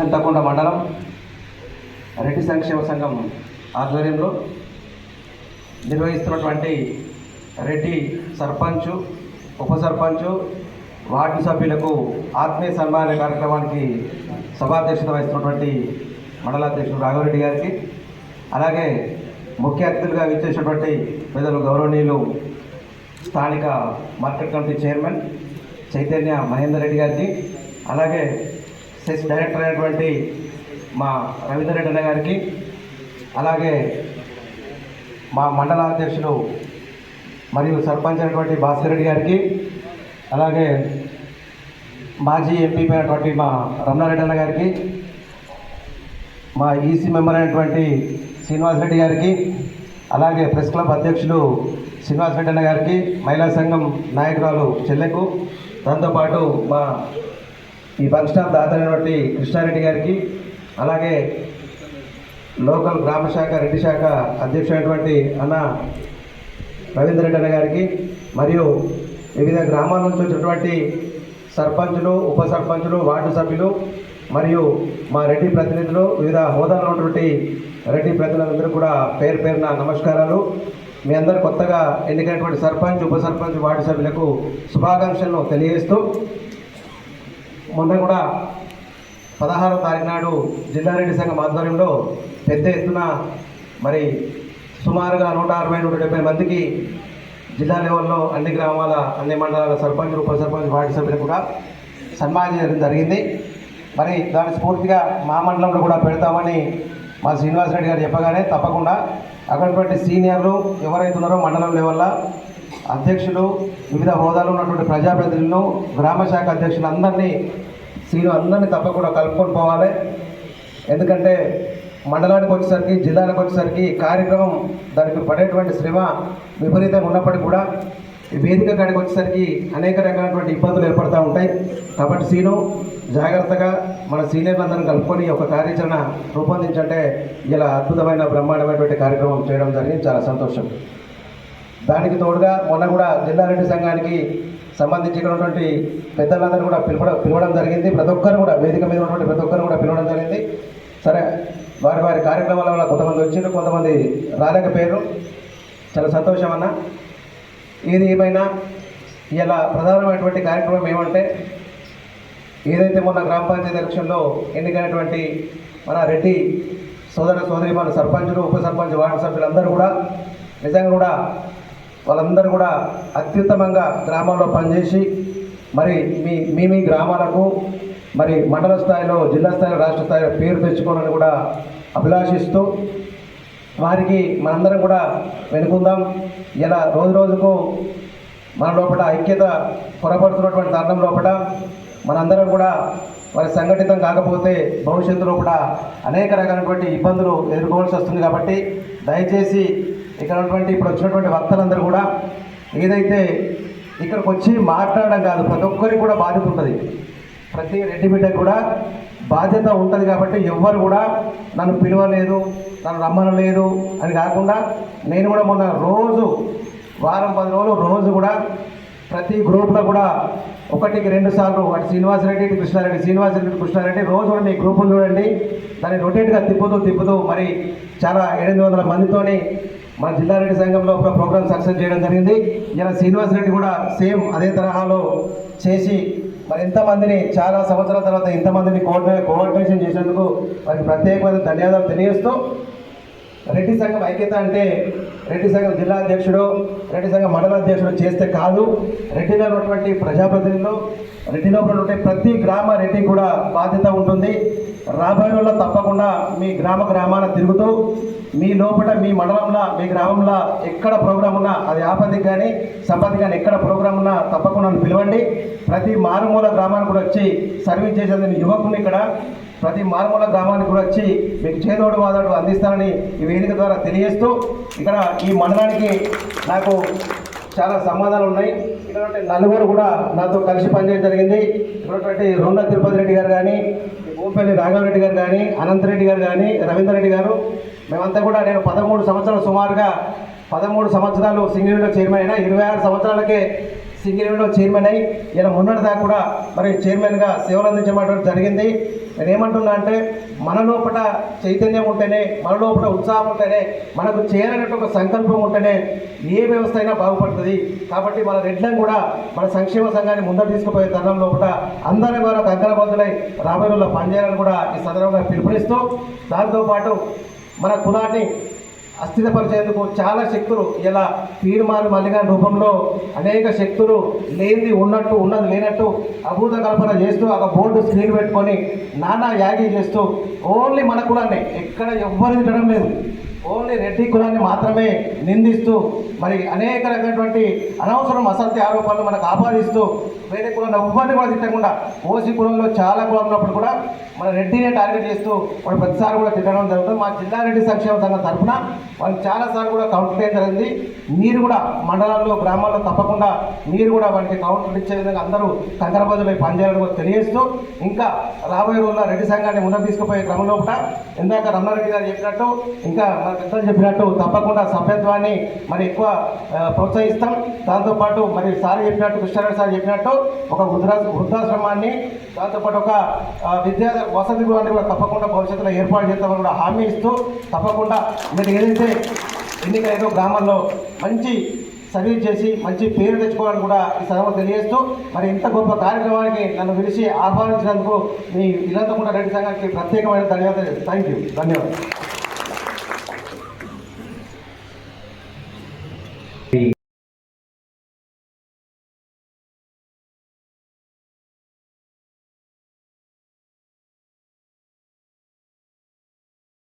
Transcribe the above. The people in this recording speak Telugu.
అంతకుండా మండలం రెడ్డి సంక్షేమ సంఘం ఆధ్వర్యంలో నిర్వహిస్తున్నటువంటి రెడ్డి సర్పంచ్ ఉప సర్పంచ్ వార్డు సభ్యులకు ఆత్మీయ సన్మాన కార్యక్రమానికి సభాధ్యక్షత వహిస్తున్నటువంటి మండలాధ్యక్షుడు రాఘవరెడ్డి గారికి అలాగే ముఖ్య అతిథులుగా విచ్చేసినటువంటి పెద్దలు గౌరవనీయులు స్థానిక market committee chairman Chaitanya Mahender Reddy గారికి అలాగే సెస్ డైరెక్టర్ అయినటువంటి మా రవీందర్ రెడ్డి అన్న గారికి అలాగే మా మండల అధ్యక్షులు మరియు సర్పంచ్ అయినటువంటి భాస్కర్ రెడ్డి గారికి అలాగే మాజీ ఎంపీ అయినటువంటి మా రమణారెడ్డి అన్న గారికి మా ఈసీ మెంబర్ అయినటువంటి శ్రీనివాస్ రెడ్డి గారికి అలాగే ప్రెస్ క్లబ్ అధ్యక్షులు శ్రీనివాస్ రెడ్డి అన్న గారికి మహిళా సంఘం నాయకురాలు చెల్లెకు దాంతోపాటు మా ఈ బస్ స్టాప్ దాతైనటువంటి కృష్ణారెడ్డి గారికి అలాగే లోకల్ గ్రామ శాఖ రెడ్డి శాఖ అధ్యక్షుడైనటువంటి అన్న రవీంద్ర రెడ్డి అన్న గారికి మరియు వివిధ గ్రామాల నుంచి వచ్చినటువంటి సర్పంచులు ఉప సర్పంచులు వార్డు సభ్యులు మరియు మా రెడ్డి ప్రతినిధులు వివిధ హోదాలో ఉన్నటువంటి రెడ్డి ప్రతినిధులందరూ కూడా పేరు పేరున నమస్కారాలు. మీ అందరు కొత్తగా ఎన్నికైనటువంటి సర్పంచ్ ఉప సర్పంచ్ వార్డు సభ్యులకు శుభాకాంక్షలను తెలియజేస్తూ మొన్న కూడా పదహారో తారీఖు నాడు జిల్లారెడ్డి సంఘం ఆధ్వర్యంలో పెద్ద ఎత్తున మరి సుమారుగా నూట అరవై నూట డెబ్బై మందికి జిల్లా లెవెల్లో అన్ని గ్రామాల అన్ని మండలాల సర్పంచ్ ఉప సర్పంచ్ వార్డు సభ్యులు కూడా సన్మానం చేయడం జరిగింది. మరి దాని స్ఫూర్తిగా మా మండలంలో కూడా పెడతామని మా శ్రీనివాసరెడ్డి గారు చెప్పగానే తప్పకుండా అక్కడటువంటి సీనియర్లు ఎవరైతే ఉన్నారో మండలం లెవెల్లో అధ్యక్షులు వివిధ హోదాలో ఉన్నటువంటి ప్రజాప్రతినిధులను గ్రామ శాఖ అధ్యక్షులు అందరినీ సీను అందరినీ తప్పకుండా కలుపుకొని పోవాలి. ఎందుకంటే మండలానికి వచ్చేసరికి జిల్లాలకు వచ్చేసరికి కార్యక్రమం దానికి పడేటువంటి శ్రమ విపరీతంగా ఉన్నప్పటికీ కూడా ఈ వేదిక కాడికి వచ్చేసరికి అనేక రకాలైనటువంటి ఇబ్బందులు ఏర్పడుతూ ఉంటాయి. కాబట్టి సీను జాగ్రత్తగా మన సీనియర్లందరం కలుపుకొని ఒక కార్యాచరణ రూపొందించంటే ఇలా అద్భుతమైన బ్రహ్మాండమైనటువంటి కార్యక్రమం చేయడం జరిగింది. చాలా సంతోషం. దానికి తోడుగా మొన్న కూడా జిల్లారెడ్డి సంఘానికి సంబంధించినటువంటి పెద్దలందరూ కూడా పిలవడం పిలవడం జరిగింది. ప్రతి ఒక్కరు కూడా వేదిక మీద ఉన్నటువంటి ప్రతి ఒక్కరు కూడా పిలవడం జరిగింది. సరే వారి వారి కార్యక్రమాల వల్ల కొంతమంది వచ్చారు కొంతమంది రాలేకపోయారు చాలా సంతోషం అన్న. ఏది ఏమైనా ఇలా ప్రధానమైనటువంటి కార్యక్రమం ఏమంటే ఏదైతే మొన్న గ్రామ పంచాయతీ ఎలక్షన్లో ఎన్నికైనటువంటి మన రెడ్డి సోదర సోదరి మన సర్పంచులు ఉప సర్పంచ్ వార్డు సభ్యులందరూ కూడా నిజంగా కూడా వాళ్ళందరూ కూడా అత్యుత్తమంగా గ్రామాల్లో పనిచేసి మరి మీ మీ మీ గ్రామాలకు మరి మండల స్థాయిలో జిల్లా స్థాయిలో రాష్ట్ర స్థాయిలో పేరు తెచ్చుకోవాలని కూడా అభిలాషిస్తూ వారికి మనందరం కూడా వెనుకుందాం. ఇలా రోజు రోజుకు మన లోపల ఐక్యత పొరపడుతున్నటువంటి తరుణం లోపల మనందరం కూడా మరి సంఘటితం కాకపోతే భవిష్యత్తులో కూడా అనేక రకాలైనటువంటి ఇబ్బందులు ఎదుర్కోవాల్సి వస్తుంది కాబట్టి దయచేసి ఇక్కడ ఉన్నటువంటి ఇప్పుడు వచ్చినటువంటి వక్తలందరూ కూడా ఏదైతే ఇక్కడికి వచ్చి మాట్లాడడం కాదు ప్రతి ఒక్కరికి కూడా బాధ్యత ఉంటుంది. ప్రతి రెడ్డి బిడ్డకు కూడా బాధ్యత ఉంటుంది కాబట్టి ఎవ్వరు కూడా నన్ను పిలవలేదు నన్ను రమ్మనలేదు అని కాకుండా నేను కూడా మొన్న రోజు వారం పది రోజులు రోజు కూడా ప్రతి గ్రూప్లో కూడా ఒకటికి రెండు సార్లు అటు శ్రీనివాసరెడ్డి ఇటు కృష్ణారెడ్డి శ్రీనివాసరెడ్డి కృష్ణారెడ్డి రోజు కూడా మీ గ్రూపులు చూడండి. దాన్ని రొటేట్గా తిప్పుతూ తిప్పుతూ మరి చాలా ఎనిమిది వందల మందితోని మన జిల్లారెడ్డి సంఘంలో ఒక ప్రోగ్రామ్ సక్సెస్ చేయడం జరిగింది. ఇలా శ్రీనివాసరెడ్డి కూడా సేమ్ అదే తరహాలో చేసి మరి ఎంతమందిని చాలా సంవత్సరాల తర్వాత ఇంతమందిని కోఆర్డినే కోఆర్డినేషన్ చేసినందుకు మరి ప్రత్యేకమైన ధన్యవాదాలు తెలియజేస్తూ రెడ్డి సంఘం ఐక్యత అంటే రెడ్డి సంఘం జిల్లా అధ్యక్షుడు రెడ్డి సంఘం మండల అధ్యక్షుడు చేస్తే కాదు. రెడ్డిలో ఉన్నటువంటి ప్రజాప్రతినిధులు రెడ్డిలో ఉన్నటువంటి ప్రతి గ్రామ రెడ్డి కూడా బాధ్యత ఉంటుంది. రాబోయే రోజుల్లో తప్పకుండా మీ గ్రామ గ్రామాన తిరుగుతూ మీ లోపల మీ మండలంలో మీ గ్రామంలో ఎక్కడ ప్రోగ్రాం ఉన్నా అది ఆపదికి కానీ సంపత్తి కానీ ఎక్కడ ప్రోగ్రాం ఉన్నా తప్పకుండా పిలవండి. ప్రతి మారుమూల గ్రామానికి కూడా వచ్చి సర్వీస్ చేసేందుకు యువకుని ఇక్కడ. ప్రతి మారుమూల గ్రామానికి కూడా వచ్చి మీకు చేదోడు వాదోడు అందిస్తానని ఈ వేదిక ద్వారా తెలియజేస్తూ ఇక్కడ ఈ మండలానికి నాకు చాలా సంబంధాలు ఉన్నాయి. ఇక్కడ నలుగురు కూడా నాతో కలిసి పనిచేయడం జరిగింది. ఇక్కడ రొండ తిరుపతి రెడ్డి గారు కానీ భూపల్లి రాఘవరెడ్డి గారు కానీ అనంతరెడ్డి గారు కానీ రవీందర్ రెడ్డి గారు మేమంతా కూడా నేను పదమూడు సంవత్సరాలు సుమారుగా పదమూడు సంవత్సరాలు సింగరేణిలో చైర్మన్ అయినా ఇరవై ఆరు సంవత్సరాలకే సింగిల్ చైర్మన్ అయి ఇలా మొన్నటిదాకా కూడా మరి చైర్మన్గా సేవలు అందించడం జరిగింది. నేను ఏమంటున్నా అంటే మన లోపల చైతన్యం ఉంటేనే మన లోపల ఉత్సాహం ఉంటేనే మనకు చేయాలన్నట్టు ఒక సంకల్పం ఉంటేనే ఏ వ్యవస్థ అయినా బాగుపడుతుంది. కాబట్టి మన రెడ్లను కూడా మన సంక్షేమ సంఘాన్ని ముందర తీసుకుపోయే తరుణం లోపల అందరి కూడా కంకణబద్దులై రాబోయే రోజుల్లో పనిచేయాలని కూడా ఈ సందర్భంగా పిలుపునిస్తూ దాంతోపాటు మన కులాన్ని అస్థిరపరిచేందుకు చాలా శక్తులు ఇలా తీర్మాన మల్లిగా రూపంలో అనేక శక్తులు లేనిది ఉన్నట్టు ఉన్నది లేనట్టు అభూత కల్పన చేస్తూ ఒక బోర్డు స్క్రీన్ పెట్టుకొని నానా యాగి చేస్తూ ఓన్లీ మన కులాన్ని ఎక్కడ ఎవ్వరు తినడం లేదు ఓన్లీ రెడ్డి కులాన్ని మాత్రమే నిందిస్తూ మరి అనేక రకమైనటువంటి అనవసరం అసత్య ఆరోపణలు మనకు ఆపాదిస్తూ వేరే కులం ఎవ్వరిని కూడా తిట్టకుండా ఓసీ కులంలో చాలా కులం ఉన్నప్పుడు కూడా మన రెడ్డినే టార్గెట్ చేస్తూ వాడు ప్రతిసారి కూడా తిట్టడం జరుగుతుంది. మా జిల్లా రెడ్డి సంక్షేమ సంఘం తరఫున వాళ్ళు చాలాసార్లు కూడా కౌంటర్ చేయడం జరిగింది. మీరు కూడా మండలాల్లో గ్రామాల్లో తప్పకుండా మీరు కూడా వాటికి కౌంటర్ ఇచ్చే విధంగా అందరూ కంకరబద్దులై పనిచేయాలని కూడా తెలియజేస్తూ ఇంకా రాబోయే రోజుల్లో రెడ్డి సంఘాన్ని ముందుకు తీసుకుపోయే క్రమంలో కూడా ఇందాక రమణారెడ్డి గారు చెప్పినట్టు ఇంకా మన పెద్దలు చెప్పినట్టు తప్పకుండా సభ్యత్వాన్ని మరి ఎక్కువ ప్రోత్సహిస్తాం. దాంతోపాటు మరి సార్ చెప్పినట్టు కృష్ణారాయణ సార్ చెప్పినట్టు ఒక వృద్ధా వృద్ధాశ్రమాన్ని దాంతోపాటు ఒక విద్యా వసతి గృహాన్ని కూడా తప్పకుండా భవిష్యత్తులో ఏర్పాటు చేస్తామని కూడా హామీ ఇస్తూ తప్పకుండా మీరు ఏదైతే ఎన్నికైన గ్రామంలో మంచి సర్వీస్ చేసి మంచి పేరు తెచ్చుకోవాలని కూడా ఈ సందర్భంగా తెలియజేస్తూ మరి ఇంత గొప్ప కార్యక్రమానికి నన్ను పిలిచి ఆహ్వానించినందుకు మీ ఇల్లంతా కూడా రెడ్డి సంఘానికి ప్రత్యేకమైన ధన్యవాదాలు. Thank you. ధన్యవాదాలు.